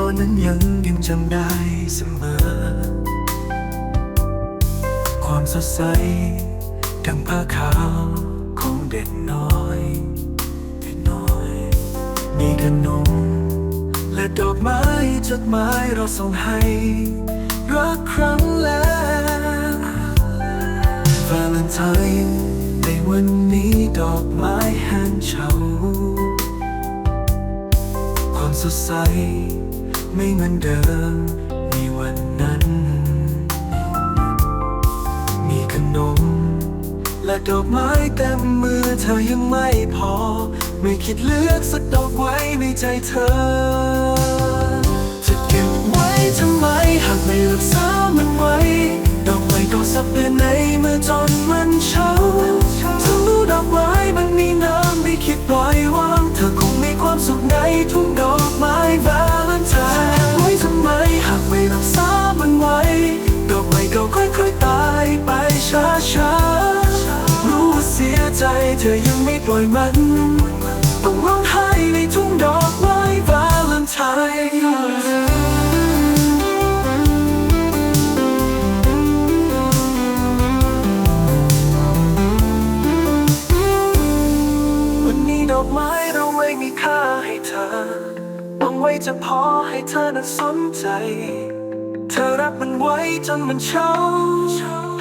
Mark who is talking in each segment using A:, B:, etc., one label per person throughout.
A: ตอนนั้นยังยังจำได้เสมอ ความสดใสดังผ้าขาวของเด็กน้อยเด็กน้อย มีขนมและดอกไม้จดหมายเราส่งให้ รักครั้งแรกวาเลนไทน์ในวันนี้ดอกไม้แห้งเฉาความสดใส ไม่เหมือนเดิมในวันนั้น มีขนม และดอกไม้เต็มมือเธอยังไม่พอ ไม่คิดเลือกสักดอกไว้ในใจเธอ จะเก็บไว้ทำ ช้าๆรู้ว่าเสียใจเธอยังไม่ปล่อยมัน ต้องร้องไห้ในทุ่งดอกไม้วาเลนไทน์วันนี้ดอกไม้เราไม่มีค่าให้เธอต้องไว้จะพอให้เธอนั้นสนใจ เธอรับมันไว้จนมันเช้า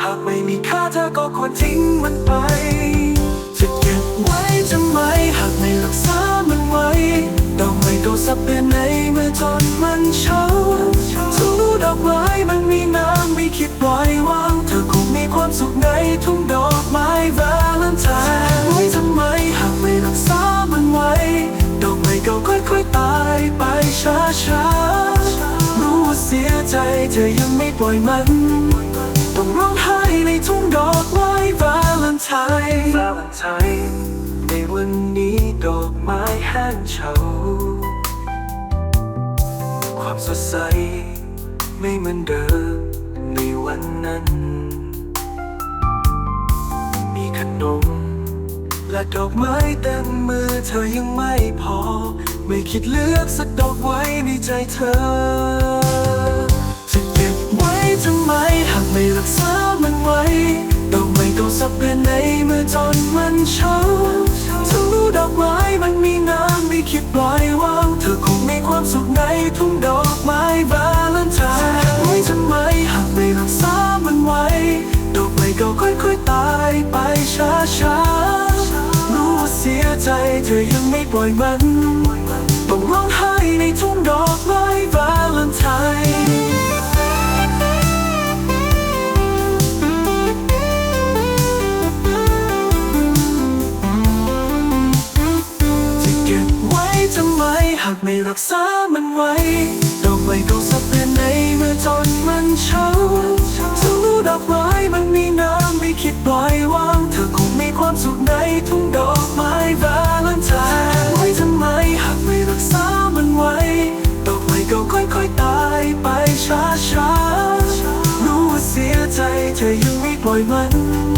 A: หากไม่มีค่าเธอก็ควรทิ้งมันไป จะเก็บไว้จะไหมหากไม่รักษามันไว้ดอกไม้ก็สับเปลี่ยนในเมื่อจนมันเช้าทุกดอกไม้มันมีน้ำไม่คิดปล่อยวาง เธอคงมีความสุขในทุ่งดอกไม้วาเลนไทน์ไว้ทำไม หากไม่รักษามันไว้ ดอกไม้ก็ค่อยๆตายไปช้าช้า สียใจเธอยังไม่ปล่อยมัน ต้องร้องไห้ในทุ่งดอกไม้วาเลนไทน์วาเลนไทน์ในวันนี้ดอกไม้แห้งเฉา ความสดใสไม่เหมือนเดิมในวันนั้น มีขนมและดอกไม้เต็มมือเธอยังไม่พอ ไม่คิดเลือกสักดอกไว้ในใจเธอ ทำไมหากไม่รักษามันไว้ดอกไม้ก็สับเปลี่ยนในเมื่อจนมันเช้าถ้ารู้ดอกไม้มันมีน้ำไม่คิดปล่อยวางเธอคงมีความสุขในทุ่งดอกไม้วาเลนไทน์ไว้ทำไมหากไม่รักษามันไว้ ดอกไม้ก็ค่อยๆตายไปช้าๆรู้ว่าเสียใจเธอยังไม่ปล่อยมันต้องร้องไห้ใน รักษามันไว้ดอกไม้ก็สับเปลี่ยนในเมื่อจนมันเช้าถ้ารู้ดอกไม้มันมีน้ำไม่คิดปล่อยวาง เธอคงมีความสุขในทุ่งดอกไม้วาเลนไทน์ไว้ทำไมหากไม่รักษามันไว้ ดอกไม้ก็ค่อยๆตายไปช้าๆรู้ว่าเสียใจเธอยังไม่ปล่อยมัน